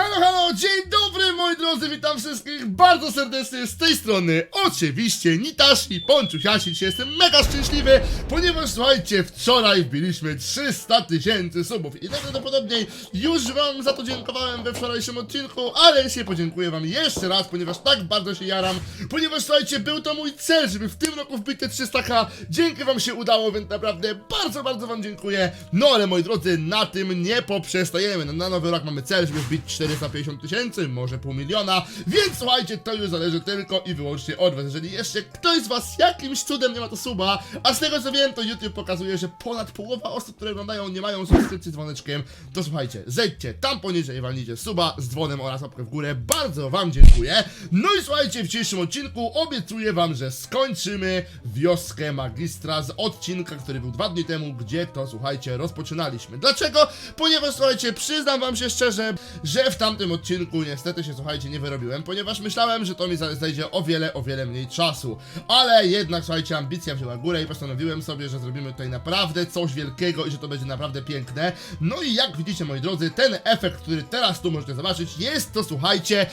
Halo, halo, dzień dobry moi drodzy, witam wszystkich bardzo serdecznie z tej strony. Oczywiście Nitasz i Ponczuś Jasic, jestem mega szczęśliwy, ponieważ słuchajcie, wczoraj wbiliśmy 300 tysięcy subów. I najprawdopodobniej już wam za to dziękowałem we wczorajszym odcinku, ale się podziękuję wam jeszcze raz, ponieważ tak bardzo się jaram, ponieważ słuchajcie, był to mój cel, żeby w tym roku wbić te 300k, dzięki wam się udało, więc naprawdę bardzo, bardzo wam dziękuję, no ale moi drodzy, na tym nie poprzestajemy, No, na nowy rok mamy cel, żeby wbić 450 tysięcy, może pół miliona, więc słuchajcie, to już zależy tylko i wyłącznie od was. Jeżeli jeszcze ktoś z was jakimś cudem nie ma to suba, a z tego co wiem, to YouTube pokazuje, że ponad połowa osób, które oglądają, nie mają subskrypcji z dzwoneczkiem, to słuchajcie, zejdźcie tam poniżej walnijcie suba z dzwonem oraz łapkę w górę, bardzo wam dziękuję. No i słuchajcie, w dzisiejszym odcinku obiecuję wam, że skończymy wioskę magistra z odcinka, który był dwa dni temu, gdzie to, słuchajcie, rozpoczynaliśmy. Dlaczego? Ponieważ, słuchajcie, przyznam wam się szczerze, że w tamtym odcinku niestety się, słuchajcie, nie wyrobiłem, ponieważ myślałem, że to mi za- zajdzie o wiele, o wiele mniej czasu. Ale jednak, słuchajcie, ambicja wzięła górę i postanowiłem sobie, że zrobimy tutaj naprawdę coś wielkiego i że to będzie naprawdę piękne. No i jak widzicie, moi drodzy, ten efekt, który teraz tu możecie zobaczyć, jest to, słuchajcie,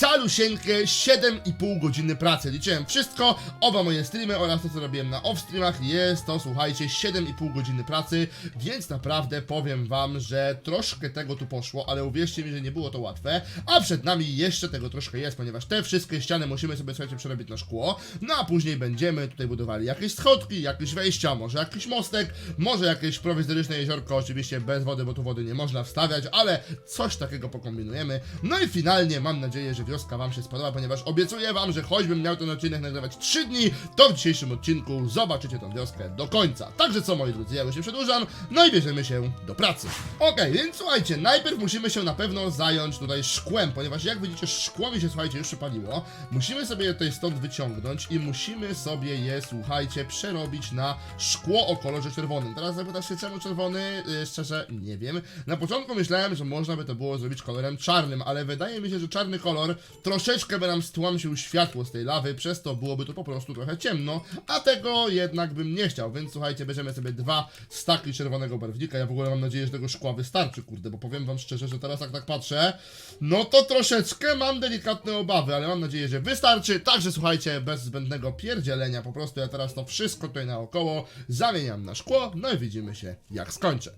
calusieńkie 7,5 godziny pracy. Liczyłem wszystko, oba moje streamy oraz to, co robiłem na off-streamach, jest to, słuchajcie, 7,5 godziny pracy, więc naprawdę powiem wam, że troszkę tego tu poszło, ale uwierzcie mi, że nie było to łatwe, a przed nami jeszcze tego troszkę jest, ponieważ te wszystkie ściany musimy sobie, słuchajcie, przerobić na szkło, no a później będziemy tutaj budowali jakieś schodki, jakieś wejścia, może jakiś mostek, może jakieś prowizoryczne jeziorko, oczywiście bez wody, bo tu wody nie można wstawiać, ale coś takiego pokombinujemy. No i finalnie mam nadzieję, że wioska wam się spodoba, ponieważ obiecuję wam, że choćbym miał ten odcinek nagrywać 3 dni, to w dzisiejszym odcinku zobaczycie tą wioskę do końca. Także co moi drodzy, ja już nie przedłużam, no i bierzemy się do pracy. Okej, więc słuchajcie, najpierw musimy się na pewno zająć tutaj szkłem, ponieważ jak widzicie, szkło mi się, słuchajcie, już przypaliło. Musimy sobie je tutaj stąd wyciągnąć i musimy sobie je, słuchajcie, przerobić na szkło o kolorze czerwonym. Teraz zapytasz się, czemu czerwony? Yy, szczerze, nie wiem. Na początku myślałem, że można by to było zrobić kolorem czarnym, ale wydaje mi się, że czarny kolor troszeczkę by nam stłamsił światło z tej lawy, przez to byłoby to po prostu trochę ciemno, a tego jednak bym nie chciał, więc słuchajcie, bierzemy sobie dwa staki czerwonego barwnika. Ja w ogóle mam nadzieję, że tego szkła wystarczy, kurde, bo powiem wam szczerze, że teraz jak tak patrzę, no to troszeczkę mam delikatne obawy, ale mam nadzieję, że wystarczy. Także słuchajcie, bez zbędnego pierdzielenia, po prostu ja teraz to wszystko tutaj naokoło zamieniam na szkło, no i widzimy się jak skończę.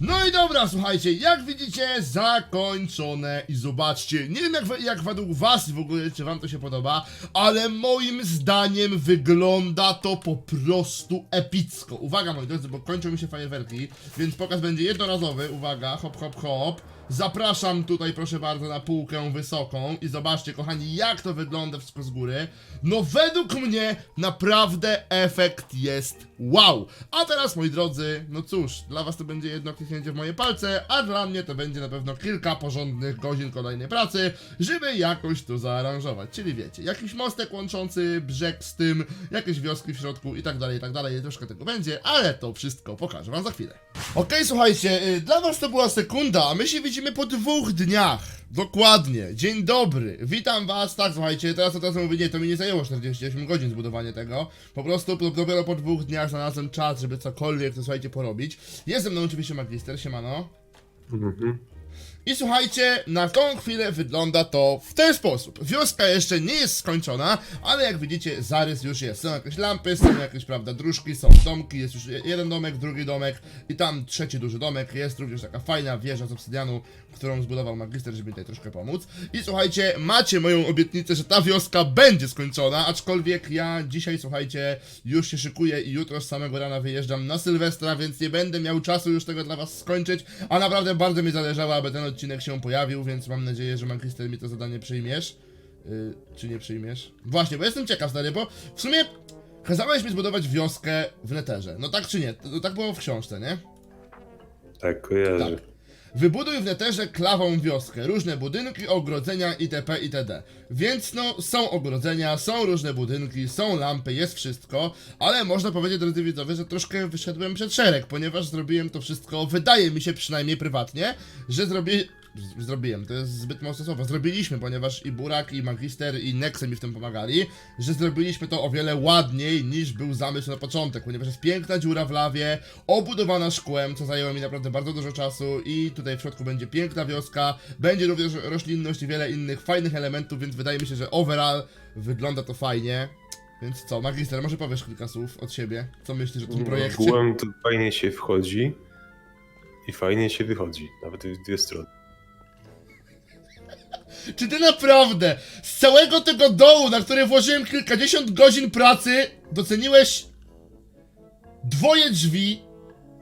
No i dobra, słuchajcie, jak widzicie, zakończone i zobaczcie, nie wiem jak, jak według was w ogóle, czy wam to się podoba, ale moim zdaniem wygląda to po prostu epicko. Uwaga moi drodzy, bo kończą mi się fajerwerki, więc pokaz będzie jednorazowy, uwaga, hop hop hop. Zapraszam tutaj proszę bardzo na półkę wysoką i zobaczcie kochani jak to wygląda wszystko z góry. No według mnie naprawdę efekt jest wow. A teraz moi drodzy, no cóż, dla was to będzie jedno kliknięcie w moje palce, a dla mnie to będzie na pewno kilka porządnych godzin kolejnej pracy, żeby jakoś to zaaranżować. Czyli wiecie, jakiś mostek łączący brzeg z tym, jakieś wioski w środku i tak dalej, i tak dalej. Troszkę tego będzie, ale to wszystko pokażę wam za chwilę. Okej, słuchajcie, y, dla was to była sekunda, a my się widzimy po dwóch dniach. Dokładnie. Dzień dobry. Witam was. Tak, słuchajcie, teraz od razu mówię, nie, to mi nie zajęło 48 godzin zbudowanie tego. Po prostu dopiero po dwóch dniach znalazłem czas, żeby cokolwiek, to słuchajcie, porobić. Jest ze mną oczywiście magister, siemano. I słuchajcie, na tą chwilę wygląda to w ten sposób. Wioska jeszcze nie jest skończona, ale jak widzicie, zarys już jest. Są jakieś lampy, są jakieś, prawda, dróżki, są domki, jest już jeden domek, drugi domek i tam trzeci duży domek. Jest również taka fajna wieża z obsydianu, którą zbudował magister, żeby mi tutaj troszkę pomóc. I słuchajcie, macie moją obietnicę, że ta wioska będzie skończona, aczkolwiek ja dzisiaj, słuchajcie, już się szykuję i jutro z samego rana wyjeżdżam na Sylwestra, więc nie będę miał czasu już tego dla was skończyć, a naprawdę bardzo mi zależało, aby ten odcinek się pojawił, więc mam nadzieję, że Magister mi to zadanie przyjmiesz. Yy, czy nie przyjmiesz? Właśnie, bo jestem ciekaw, stary, bo w sumie kazałeś mi zbudować wioskę w Neterze. No tak czy nie? To, to tak było w książce, nie? Tak, kojarzę. Tak. Wybuduj w neterze klawą wioskę, różne budynki, ogrodzenia itp. itd. Więc no, są ogrodzenia, są różne budynki, są lampy, jest wszystko, ale można powiedzieć, drodzy widzowie, że troszkę wyszedłem przed szereg, ponieważ zrobiłem to wszystko, wydaje mi się przynajmniej prywatnie, że zrobi... z- zrobiłem, to jest zbyt mocne słowo. Zrobiliśmy, ponieważ i Burak, i Magister, i Nexe mi w tym pomagali, że zrobiliśmy to o wiele ładniej niż był zamysł na początek, ponieważ jest piękna dziura w lawie, obudowana szkłem, co zajęło mi naprawdę bardzo dużo czasu i tutaj w środku będzie piękna wioska, będzie również roślinność i wiele innych fajnych elementów, więc wydaje mi się, że overall wygląda to fajnie. Więc co, Magister, może powiesz kilka słów od siebie? Co myślisz o tym projekcie? Ogółem to fajnie się wchodzi i fajnie się wychodzi. Nawet w dwie strony. Czy ty naprawdę z całego tego dołu, na który włożyłem kilkadziesiąt godzin pracy, doceniłeś dwoje drzwi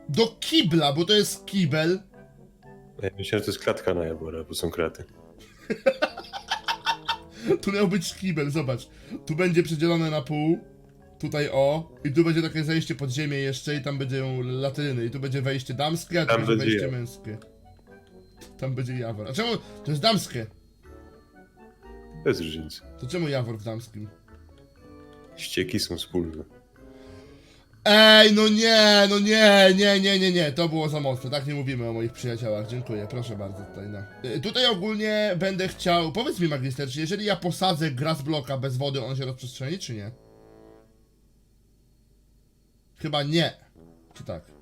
do kibla, bo to jest kibel? Ja myślę, że to jest klatka na jabłora, bo są kraty. Tu miał być kibel, zobacz. Tu będzie przedzielone na pół. Tutaj o. I tu będzie takie zejście pod ziemię jeszcze i tam będą latryny. I tu będzie wejście damskie, a tu Tam będzie będzie wejście ja- męskie. Tam będzie Jawor. A czemu? To jest damskie. Bez różnicy. To czemu Jawor w damskim? Ścieki są wspólne. Ej, no nie, no nie, nie, nie, nie, nie, to było za mocne, tak nie mówimy o moich przyjaciołach, dziękuję, proszę bardzo tutaj, no. Y, Tutaj ogólnie będę chciał, powiedz mi magister, czy jeżeli ja posadzę grass bloka bez wody, on się rozprzestrzeni, czy nie? Chyba nie. Czy tak?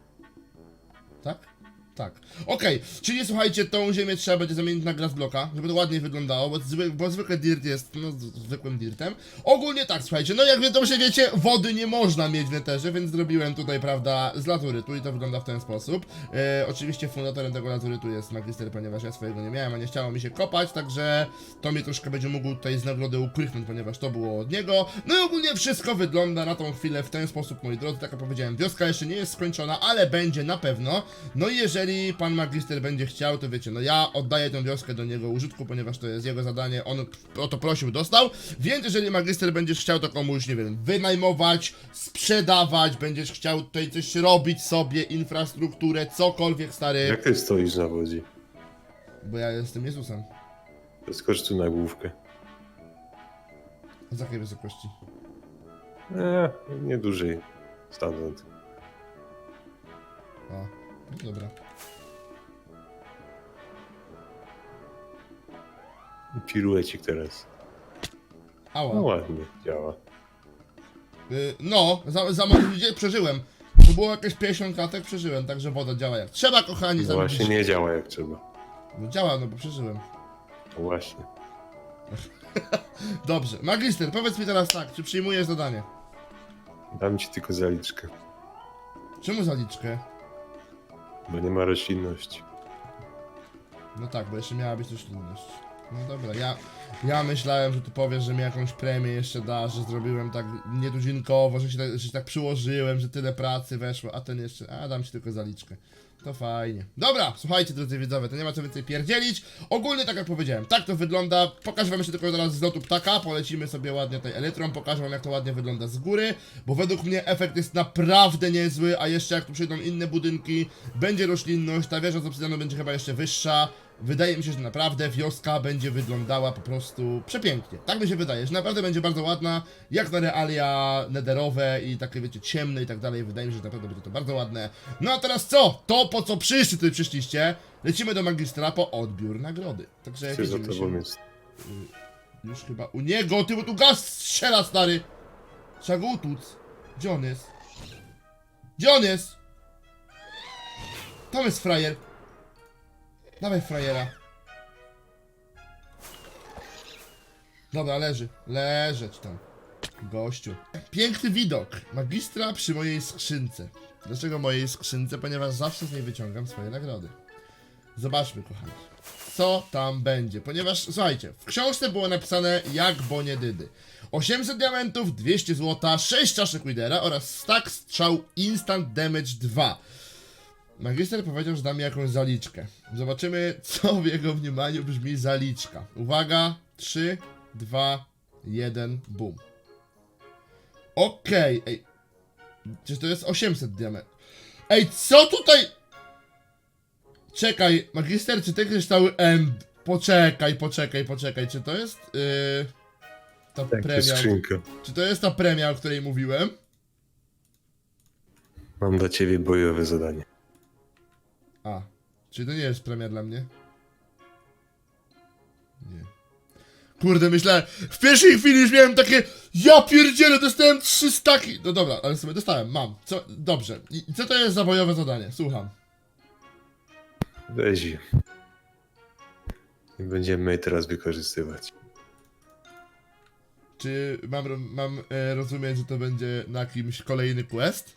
Tak? Okej, czyli słuchajcie, tą ziemię trzeba będzie zamienić na bloka, żeby to ładniej wyglądało, bo, zwy, bo zwykle dirt jest no, zwykłym dirtem. Ogólnie tak, słuchajcie, no jak wy dobrze wiecie, wody nie można mieć w neterze, więc zrobiłem tutaj, prawda, z lazurytu i to wygląda w ten sposób. E, oczywiście fundatorem tego lazurytu jest magister, ponieważ ja swojego nie miałem, a nie chciało mi się kopać, także to mnie troszkę będzie mógł tutaj z nagrody ukrychnąć, ponieważ to było od niego. No i ogólnie wszystko wygląda na tą chwilę w ten sposób, moi drodzy, tak jak powiedziałem, wioska jeszcze nie jest skończona, ale będzie na pewno. No i jeżeli pan magister będzie chciał, to wiecie, no ja oddaję tę wioskę do niego użytku, ponieważ to jest jego zadanie, on o to prosił, dostał, więc jeżeli magister będziesz chciał to komuś, nie wiem, wynajmować, sprzedawać, będziesz chciał tutaj coś robić sobie, infrastrukturę, cokolwiek, stary, Jak ty stoisz na wodzie? bo ja jestem Jezusem. Skocz tu na główkę. Z jakiej wysokości? Eee, nie dłużej. Stamtąd. O, no dobra. Piruecik teraz. Ała. No ładnie, działa. Y, no, za, za gdzie przeżyłem. To było jakieś 50 kratek, przeżyłem, także woda działa jak trzeba, kochani. No właśnie nie działa jak trzeba. No działa, no bo przeżyłem. No właśnie. Dobrze, magister, powiedz mi teraz tak, czy przyjmujesz zadanie? Dam ci tylko zaliczkę, Czemu zaliczkę? bo nie ma roślinności. No tak, bo jeszcze miała być roślinność. No dobra, ja, ja myślałem, że tu powiesz, że mi jakąś premię jeszcze dasz, że zrobiłem tak nietuzinkowo, że się, tak, że się tak przyłożyłem, że tyle pracy weszło, a ten jeszcze, a dam ci tylko zaliczkę. To fajnie. Dobra, słuchajcie drodzy widzowie, to nie ma co więcej pierdzielić. Ogólnie tak jak powiedziałem, tak to wygląda. Pokażę wam jeszcze tylko teraz z lotu ptaka, polecimy sobie ładnie tutaj elytrą, pokażę wam jak to ładnie wygląda z góry, bo według mnie efekt jest naprawdę niezły, a jeszcze jak tu przyjdą inne budynki, będzie roślinność, ta wieża z obsydianu będzie chyba jeszcze wyższa. Wydaje mi się, że naprawdę wioska będzie wyglądała po prostu przepięknie. Tak mi się wydaje, że naprawdę będzie bardzo ładna, jak na realia nederowe i takie wiecie, ciemne i tak dalej. Wydaje mi się, że naprawdę będzie to bardzo ładne. No a teraz co? To po co wszyscy tutaj przyszliście? Lecimy do magistra po odbiór nagrody. Także za widzimy tobą się jest. już chyba u niego, ty, bo tu gaz strzela, stary! Trzeba go utuc. Gdzie on jest? Gdzie on jest? Tam jest frajer. Dawaj frajera. Dobra, leży. Leżeć tam. Gościu. Piękny widok. Magistra przy mojej skrzynce. Dlaczego mojej skrzynce? Ponieważ zawsze z niej wyciągam swoje nagrody. Zobaczmy, kochani. Co tam będzie? Ponieważ, słuchajcie, w książce było napisane jak bonie dydy. 800 diamentów, 200 złota, 6 czaszek Widera oraz stack strzał Instant Damage 2. Magister powiedział, że da mi jakąś zaliczkę. Zobaczymy, co w jego mniemaniu brzmi zaliczka. Uwaga, 3, 2, 1, boom. Okej, ej. Czy to jest 800 diamentów? Ej, co tutaj... Czekaj, magister, czy te kryształy end... Poczekaj, poczekaj, poczekaj, czy to jest... Yy, ta Tak, premia... skrzynka. Czy to jest ta premia, o której mówiłem? Mam dla ciebie bojowe zadanie. A, czyli to nie jest premia dla mnie? Kurde, myślę, w pierwszej chwili już miałem takie, ja pierdzielę, dostałem trzy staki. No dobra, ale sobie dostałem, mam. Co, dobrze. I, co to jest za bojowe zadanie? Słucham. Weź je. I będziemy je teraz wykorzystywać. Czy mam, mam e, rozumieć, że to będzie na kimś kolejny quest?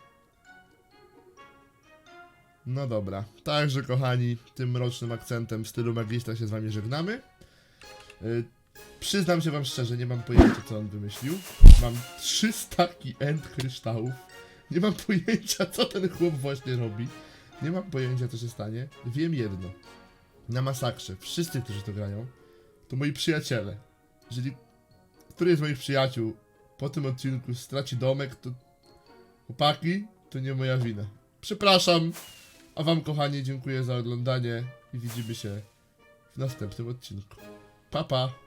No dobra. Także, kochani, tym mrocznym akcentem w stylu magistra się z wami żegnamy. Y, przyznam się wam szczerze, nie mam pojęcia, co on wymyślił. Mam trzy staki end kryształów. Nie mam pojęcia, co ten chłop właśnie robi. Nie mam pojęcia, co się stanie. Wiem jedno. Na masakrze, wszyscy, którzy to grają, to moi przyjaciele. Jeżeli który z moich przyjaciół po tym odcinku straci domek, to chłopaki, to nie moja wina. Przepraszam, a wam kochani dziękuję za oglądanie i widzimy się w następnym odcinku. Pa pa!